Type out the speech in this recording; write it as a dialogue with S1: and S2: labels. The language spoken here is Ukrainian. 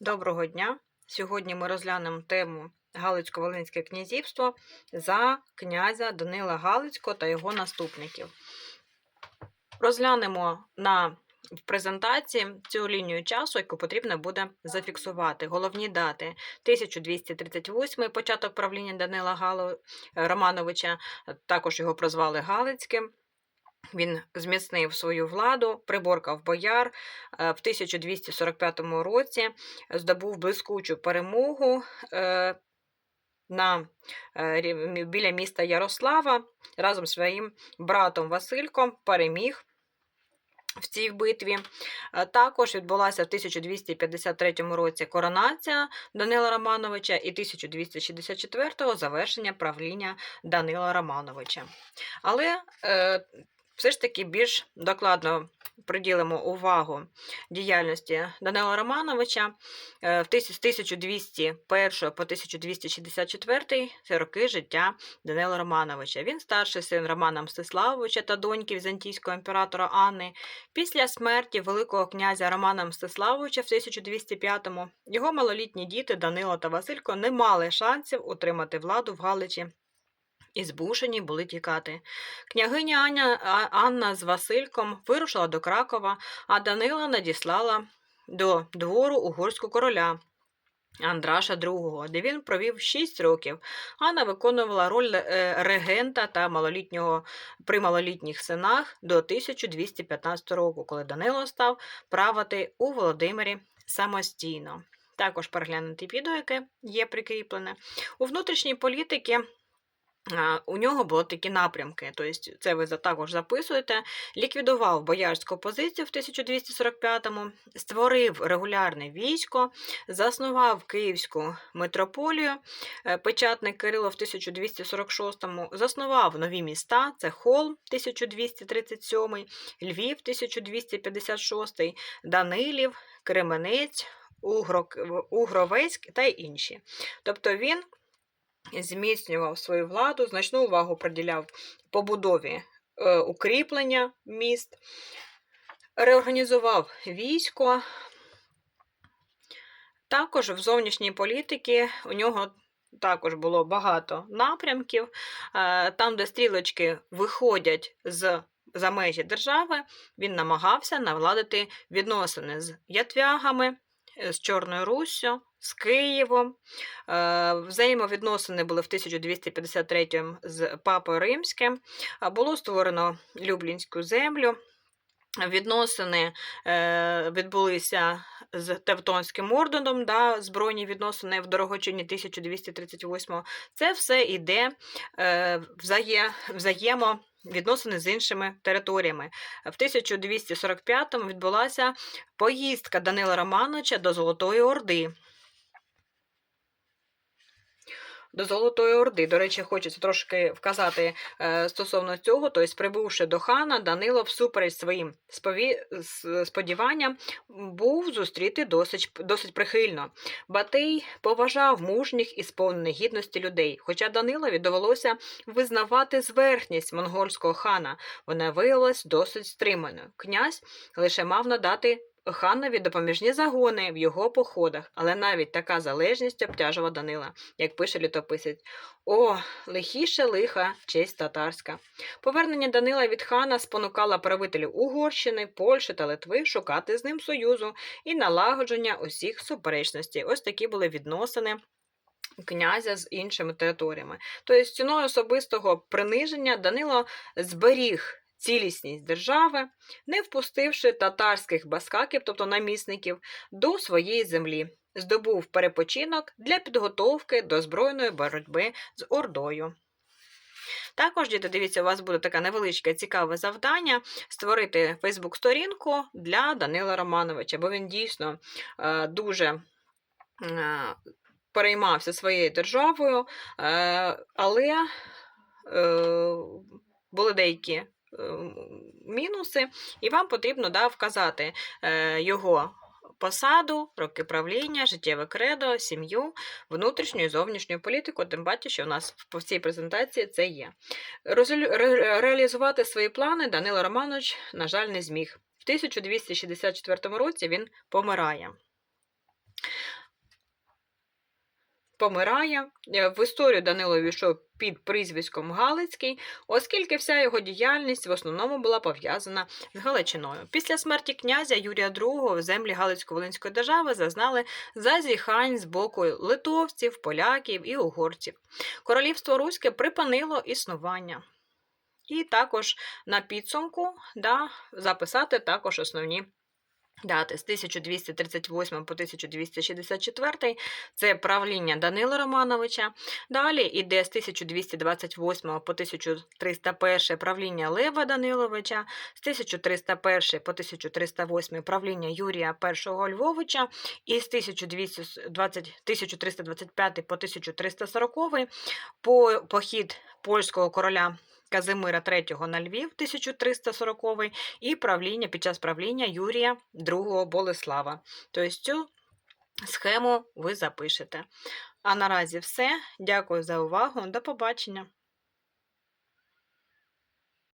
S1: Доброго дня! Сьогодні ми розглянемо тему Галицько-Волинське князівство за князя Данила Галицького та його наступників. Розглянемо на в презентації цю лінію часу, яку потрібно буде зафіксувати. Головні дати 1238 початок правління Данила Гало... Романовича, також його прозвали Галицьким. Він зміцнив свою владу, приборкав бояр. Е, В 1245 році здобув блискучу перемогу е, на, е, біля міста Ярослава разом зі своїм братом Васильком переміг. В цій битві також відбулася в 1253 році коронація Данила Романовича і 1264 завершення правління Данила Романовича. Але е, все ж таки більш докладно приділимо увагу діяльності Данила Романовича Е, з 1201 по 1264 це роки життя Данила Романовича. Він старший син Романа Мстиславовича та доньки візантійського імператора Анни. Після смерті Великого князя Романа Мстиславовича в 1205-му його малолітні діти Данило та Василько не мали шансів утримати владу в Галичі і змушені були тікати. Княгиня Аня, Анна з Васильком вирушила до Кракова, а Данила надіслала до двору угорського короля. Андраша II, де він провів 6 років. Анна виконувала роль е, регента та малолітнього при малолітніх синах до 1215 року, коли Данило став правити у Володимирі самостійно. Також переглянути відео, яке є прикріплене. У внутрішній політики у нього були такі напрямки. Тобто, це ви також записуєте. Ліквідував боярську позицію в 1245-му, створив регулярне військо, заснував Київську митрополію. Е, Печатник Кирило в 1246-му заснував нові міста: це Хол 1237, Львів 1256, Данилів, Кременець, Угровецьк та інші. Тобто він зміцнював свою владу, значну увагу приділяв побудові е, укріплення міст, реорганізував військо. Також в зовнішній політиці у нього також було багато напрямків. Е, Там, де стрілочки виходять з за межі держави, він намагався навладити відносини з ятвягами, з Чорною Руссю, з Києвом. Е, Взаємовідносини були в 1253 з Папою Римським. Е, Було створено Люблінську землю. Відносини е, відбулися з Тевтонським орденом, да, збройні відносини в дорогочині 1238. Це все е, взає, взаємо відносини з іншими територіями. В 1245-му відбулася поїздка Данила Романовича до Золотої Орди. До Золотої Орди. До речі, хочеться трошки вказати е, стосовно цього. Тобто, прибувши до хана, Данило всупереч своїм сподіванням був зустріти досить, досить прихильно. Батий поважав мужніх і сповнених гідності людей, хоча Данилові довелося визнавати зверхність монгольського хана. Вона виявилась досить стриманою. Князь лише мав надати ханові допоміжні загони в його походах, але навіть така залежність обтяжувала Данила, як пише літописець. О, лихіше лиха, честь татарська. Повернення Данила від хана спонукало правителів Угорщини, Польщі та Литви шукати з ним союзу і налагодження усіх суперечностей. Ось такі були відносини. Князя з іншими територіями. Тобто, ціною особистого приниження Данило зберіг цілісність держави, не впустивши татарських баскаків, тобто намісників, до своєї землі, здобув перепочинок для підготовки до збройної боротьби з Ордою. Також, діти, дивіться, у вас буде таке невеличке цікаве завдання створити Фейсбук-сторінку для Данила Романовича, бо він дійсно е, дуже е, переймався своєю державою, е, але були деякі мінуси, і вам потрібно да, вказати е, його посаду, роки правління, життєве кредо, сім'ю, внутрішню і зовнішню політику, тим паче, що у нас в цій презентації це є. Реалізувати свої плани Данило Романович, на жаль, не зміг. В 1264 році він помирає. Помирає. Е, В історію Данило війшов під прізвиськом Галицький, оскільки вся його діяльність в основному була пов'язана з Галичиною. Після смерті князя Юрія II землі Галицько-Волинської держави зазнали зазіхань з боку литовців, поляків і угорців. Королівство Руське припинило існування. І також на підсумку да, записати також основні дати з 1238 по 1264 це правління Данила Романовича. Далі іде з 1228 по 1301 правління Лева Даниловича, з 1301 по 1308 правління Юрія І Львовича і з 1220 1325 по 1340 по похід польського короля Казимира III на Львів 1340 і правління під час правління Юрія II Болеслава. Тобто цю схему ви запишете. А наразі все. Дякую за увагу. До побачення!